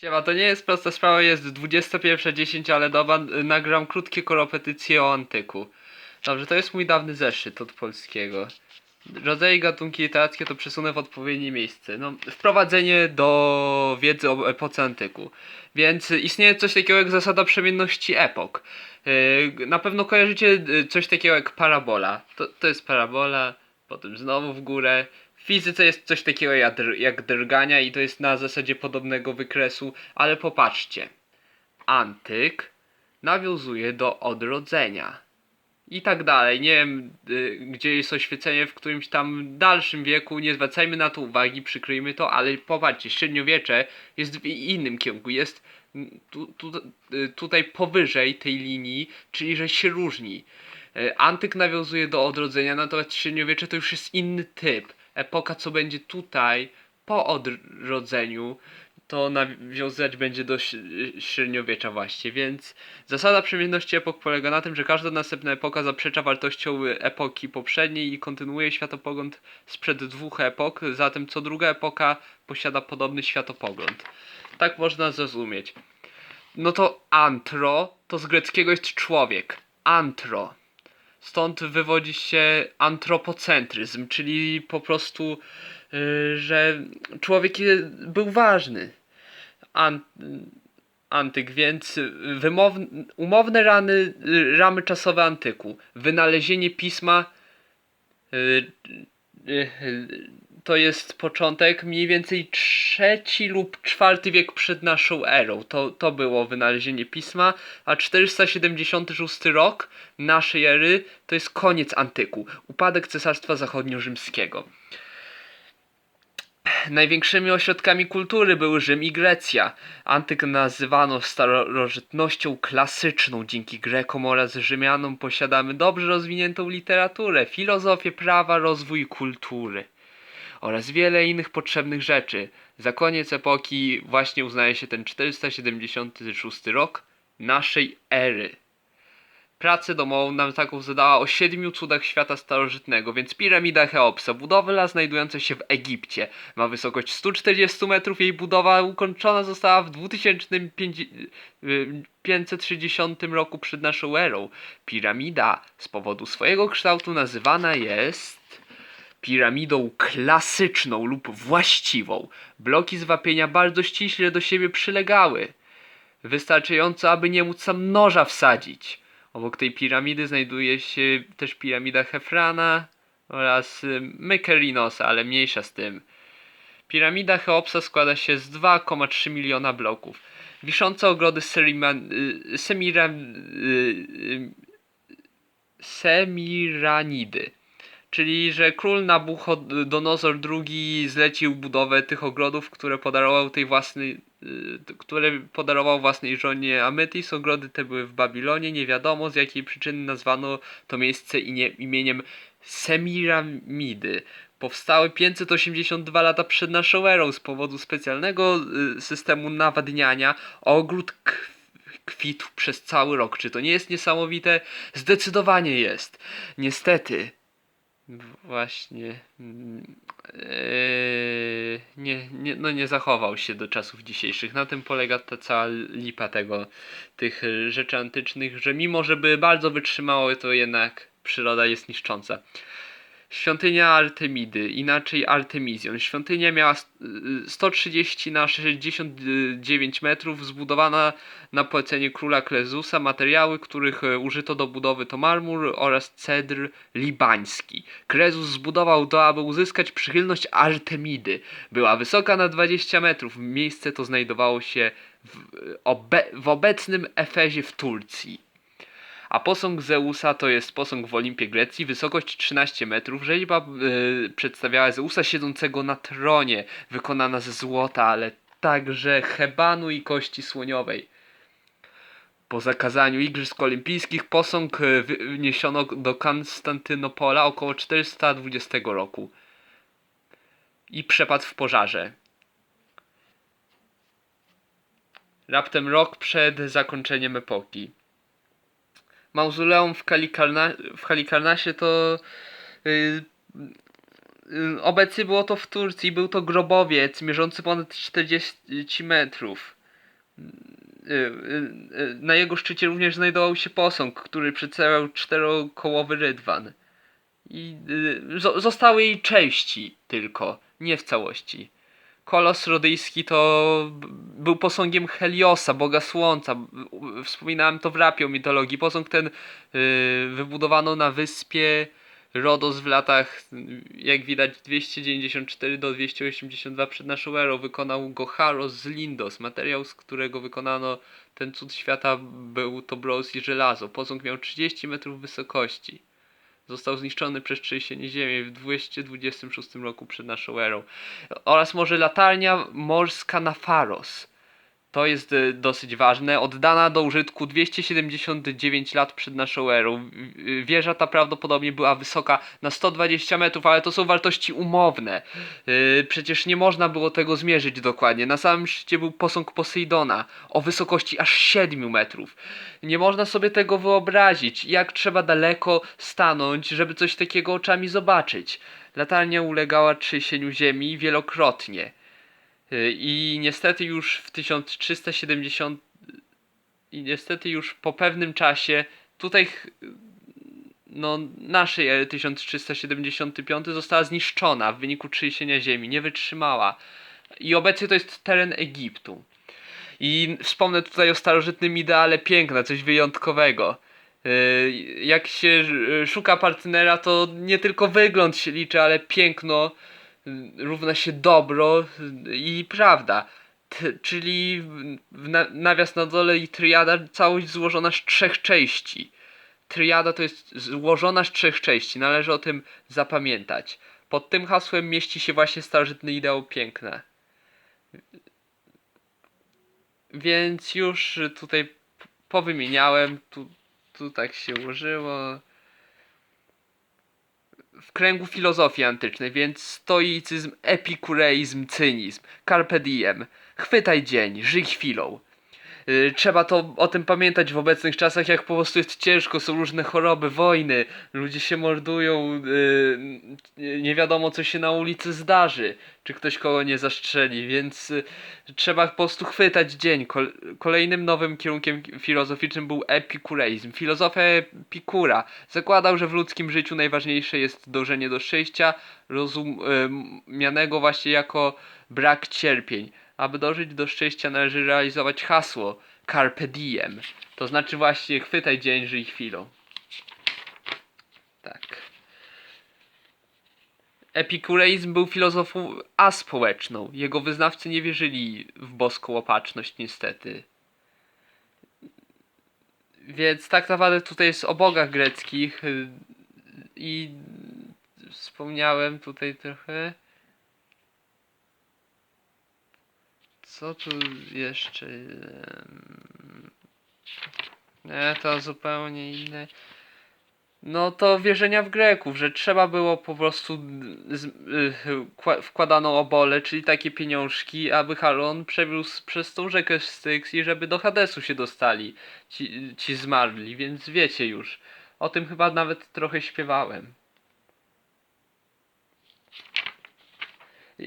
Siema, to nie jest prosta sprawa, jest 21.10, ale doba, nagram krótkie korepetycje o antyku. Dobrze, to jest mój dawny zeszyt od polskiego. Rodzaje i gatunki literackie to przesunę w odpowiednie miejsce. No, wprowadzenie do wiedzy o epoce antyku. Więc istnieje coś takiego jak zasada przemienności epok. Yy, na pewno kojarzycie y, coś takiego jak parabola. To, to jest parabola, potem znowu w górę. Fizyce jest coś takiego jak, dr- jak drgania i to jest na zasadzie podobnego wykresu, ale popatrzcie. Antyk nawiązuje do odrodzenia. I tak dalej. Nie wiem, y, gdzie jest oświecenie w którymś tam dalszym wieku. Nie zwracajmy na to uwagi, przykryjmy to, ale popatrzcie, średniowiecze jest w innym kierunku. Jest mm, tu, tu, y, tutaj powyżej tej linii, czyli że się różni. Y, Antyk nawiązuje do odrodzenia, natomiast średniowiecze to już jest inny typ. Epoka, co będzie tutaj po odrodzeniu, to nawiązać będzie do średniowiecza właśnie, więc zasada przemienności epok polega na tym, że każda następna epoka zaprzecza wartością epoki poprzedniej i kontynuuje światopogląd sprzed dwóch epok, zatem co druga epoka posiada podobny światopogląd. Tak można zrozumieć. No to antro to z greckiego jest człowiek. Antro. Stąd wywodzi się antropocentryzm, czyli po prostu, yy, że człowiek był ważny. An, antyk, więc wymowne, umowne rany, y, ramy czasowe antyku. Wynalezienie pisma yy, yy, to jest początek mniej więcej trzeci lub czwarty wiek przed naszą erą. To, to było wynalezienie pisma, a 476 rok naszej ery to jest koniec antyku, upadek Cesarstwa Zachodnio-Rzymskiego. Największymi ośrodkami kultury były Rzym i Grecja. Antyk nazywano starożytnością klasyczną. Dzięki Grekom oraz Rzymianom posiadamy dobrze rozwiniętą literaturę, filozofię prawa, rozwój kultury oraz wiele innych potrzebnych rzeczy. Za koniec epoki właśnie uznaje się ten 476 rok naszej ery. Pracę domową nam taką zadała o siedmiu cudach świata starożytnego, więc piramida Cheopsa, budowla znajdująca się w Egipcie. Ma wysokość 140 metrów, jej budowa ukończona została w 2560 roku przed naszą erą. Piramida z powodu swojego kształtu nazywana jest piramidą klasyczną lub właściwą. Bloki z wapienia bardzo ściśle do siebie przylegały. Wystarczająco, aby nie móc sam noża wsadzić. Obok tej piramidy znajduje się też piramida Hefrana oraz y, Mykerinosa, ale mniejsza z tym. Piramida Cheopsa składa się z 2,3 miliona bloków. Wiszące ogrody Serima, y, Semira, y, y, Semiranidy. Czyli, że król Nabuchodonozor II zlecił budowę tych ogrodów, które podarował tej własnej, y, które podarował własnej żonie Ametis. Ogrody te były w Babilonie. Nie wiadomo z jakiej przyczyny nazwano to miejsce imieniem Semiramidy. Powstały 582 lata przed naszą erą z powodu specjalnego y, systemu nawadniania. Ogród kwitł przez cały rok. Czy to nie jest niesamowite? Zdecydowanie jest. Niestety, Właśnie. Eee, nie, nie, no nie zachował się do czasów dzisiejszych. Na tym polega ta cała lipa tego, tych rzeczy antycznych, że mimo, że były bardzo wytrzymałe, to jednak przyroda jest niszcząca. Świątynia Artemidy, inaczej Artemizjon. Świątynia miała st- y, 130 na 69 metrów, zbudowana na polecenie króla Klezusa. Materiały, których e, użyto do budowy to marmur oraz cedr libański. Krezus zbudował to, aby uzyskać przychylność Artemidy. Była wysoka na 20 metrów. Miejsce to znajdowało się w, obe, w obecnym Efezie w Turcji. A posąg Zeusa to jest posąg w Olimpie Grecji, wysokość 13 metrów. Rzeźba y, przedstawiała Zeusa siedzącego na tronie, wykonana ze złota, ale także hebanu i kości słoniowej. Po zakazaniu Igrzysk Olimpijskich posąg y, wniesiono do Konstantynopola około 420 roku i przepadł w pożarze. Raptem rok przed zakończeniem epoki. Mauzoleum w, Kalikarna, w Halikarnasie to yy, yy, obecnie było to w Turcji, był to grobowiec mierzący ponad 40 metrów. y, y, y, na jego szczycie również znajdował się posąg, który przedstawiał czterokołowy rydwan. I zo- zostały jej części tylko, nie w całości. Kolos rodyjski to był posągiem Heliosa, boga słońca. Wspominałem to w rapie o mitologii. Posąg ten y, wybudowano na wyspie Rodos w latach, jak widać, 294 do 282 przed naszą erą. Wykonał go Haros z Lindos. Materiał, z którego wykonano ten cud świata był to brąz i żelazo. Posąg miał 30 metrów wysokości. Został zniszczony przez trzęsienie ziemi w 226 roku przed naszą erą. Oraz może latarnia morska na Faros. To jest y, dosyć ważne. Oddana do użytku 279 lat przed naszą erą. Wieża ta prawdopodobnie była wysoka na 120 metrów, ale to są wartości umowne. Y, Przecież nie można było tego zmierzyć dokładnie. Na samym szczycie był posąg Posejdona o wysokości aż 7 metrów. Nie można sobie tego wyobrazić, jak trzeba daleko stanąć, żeby coś takiego oczami zobaczyć. Latarnia ulegała trzęsieniu ziemi wielokrotnie. Y, I niestety już w 1370 i niestety już po pewnym czasie tutaj no naszej ery 1375 została zniszczona w wyniku trzęsienia ziemi, nie wytrzymała. I obecnie to jest teren Egiptu. I wspomnę tutaj o starożytnym ideale piękna, coś wyjątkowego. Yy, Jak się y, szuka partnera, to nie tylko wygląd się liczy, ale piękno y, równa się dobro i prawda. T- czyli na, nawias na dole i triada, całość złożona z trzech części. Triada to jest złożona z trzech części, należy o tym zapamiętać. Pod tym hasłem mieści się właśnie starożytny ideał piękna. Więc już tutaj powymieniałem, tu, tu tak się ułożyło. W kręgu filozofii antycznej, więc stoicyzm, epikureizm, cynizm, carpe diem, chwytaj dzień, żyj chwilą. Yy, Trzeba to o tym pamiętać w obecnych czasach, jak po prostu jest ciężko, są różne choroby, wojny, ludzie się mordują, yy, nie wiadomo co się na ulicy zdarzy, czy ktoś kogo nie zastrzeli, więc yy, trzeba po prostu chwytać dzień. Kol- Kolejnym nowym kierunkiem filozoficznym był epikureizm. Filozofia Epikura zakładał, że w ludzkim życiu najważniejsze jest dążenie do szczęścia, rozumianego właśnie jako brak cierpień. Aby dążyć do szczęścia należy realizować hasło Carpe Diem. To znaczy właśnie chwytaj dzień, żyj chwilą. Tak. Epikureizm był filozofą aspołeczną. Jego wyznawcy nie wierzyli w boską opatrzność niestety. Więc tak naprawdę tutaj jest o bogach greckich i wspomniałem tutaj trochę. Co tu jeszcze? Nie, to zupełnie inne. No to wierzenia w Greków, że trzeba było po prostu z, y, kła- wkładano obole, czyli takie pieniążki, aby Charon przewiózł przez tą rzekę Styx i żeby do Hadesu się dostali ci, ci zmarli, więc wiecie już. O tym chyba nawet trochę śpiewałem.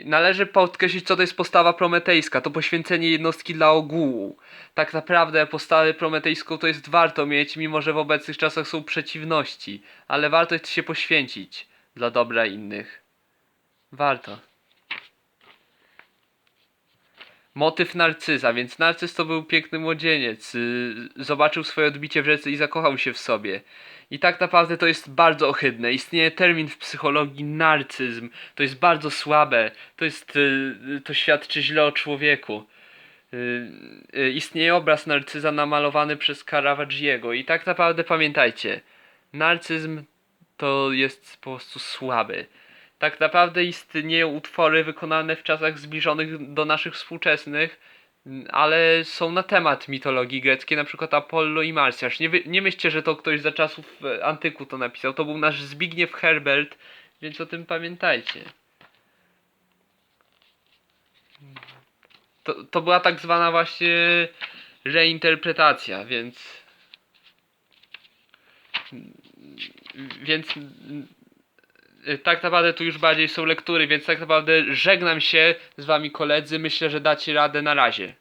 Należy podkreślić, co to jest postawa prometejska. To poświęcenie jednostki dla ogółu. Tak naprawdę postawę prometejską to jest warto mieć, mimo że w obecnych czasach są przeciwności. Ale warto jest się poświęcić dla dobra innych. Warto. Motyw narcyza, więc narcyz to był piękny młodzieniec. y, Zobaczył swoje odbicie w rzece i zakochał się w sobie. I tak naprawdę to jest bardzo ohydne. Istnieje termin w psychologii narcyzm. To jest bardzo słabe. To jest. y, To świadczy źle o człowieku. Y, y, Istnieje obraz narcyza namalowany przez Caravaggiego. I tak naprawdę pamiętajcie. Narcyzm to jest po prostu słaby. Tak naprawdę istnieją utwory wykonane w czasach zbliżonych do naszych współczesnych, ale są na temat mitologii greckiej, na przykład Apollo i Marsjasz. Nie, nie myślcie, że to ktoś za czasów e, antyku to napisał. To był nasz Zbigniew Herbert, więc o tym pamiętajcie. To, to była tak zwana właśnie reinterpretacja, więc. Więc tak naprawdę tu już bardziej są lektury, więc tak naprawdę żegnam się z wami koledzy. Myślę, że dacie radę na razie.